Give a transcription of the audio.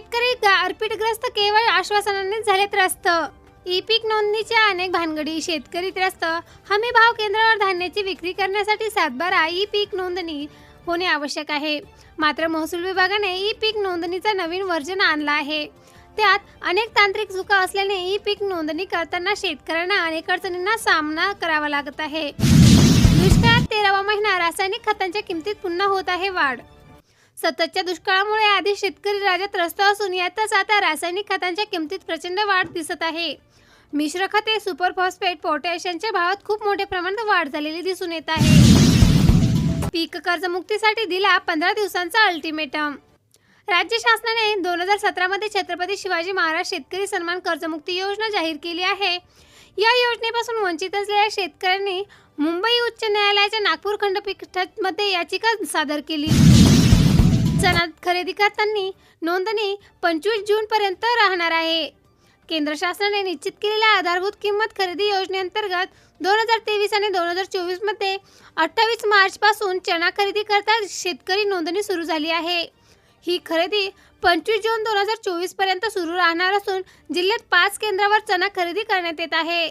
शेतकरी गारपीटग्रस्त केवळ आश्वासनानेच झाले त्रस्त. ई पीक नोंदणीच्या अनेक भानगडी शेतकरी त्रस्त. हमी भाव केंद्रावर धान्याची विक्री करण्यासाठी सातबारा ई पीक नोंदणी होणे आवश्यक आहे. मात्र महसूल विभागाने ई पीक नोंदणीचा नवीन वर्जन आणला आहे. त्यात अनेक तांत्रिक चुका असल्याने ई पीक नोंदणी करताना शेतकऱ्यांना अनेक अडचणींना सामना करावा लागत आहे. दुष्काळात तेरावा महिना रासायनिक खतांच्या किमतीत पुन्हा होत आहे वाढ. सततच्या दुष्काळामुळे आधी शेतकरी राज्यात त्रस्त असून यातच आता रासायनिक खतांच्या किमतीत प्रचंड वाढ दिसत आहे. मिश्र खते सुपर फॉस्फेट पोटॅश यांच्या भावात खूप मोठ्या प्रमाणात वाढ झालेली दिसून येत आहे. पीक कर्जमुक्तीसाठी दिला पंधरा दिवसांचा अल्टिमेटम. राज्य शासनाने दोन हजार सतरामध्ये छत्रपती शिवाजी महाराज शेतकरी सन्मान कर्जमुक्ती योजना जाहीर केली आहे. या योजनेपासून वंचित असलेल्या शेतकऱ्यांनी मुंबई उच्च न्यायालयाच्या नागपूर खंडपीठामध्ये याचिका सादर केली. खरेदी करताना नोंदणी पंचवीस जून पर्यंत राहणार आहे. केंद्र शासनाने निश्चित केलेल्या आधारभूत किंमत खरेदी योजनेअंतर्गत दोन हजार तेवीस आणि दोन हजार चोवीसमध्ये अठ्ठावीस मार्च पासून चणा खरेदी करता शेतकरी नोंदणी सुरू झाली आहे. ही खरेदी पंचवीस जून दोन हजार चोवीसपर्यंत सुरू राहणार असून जिल्ह्यात पाच केंद्रावर चणा खरेदी करण्यात येत आहे.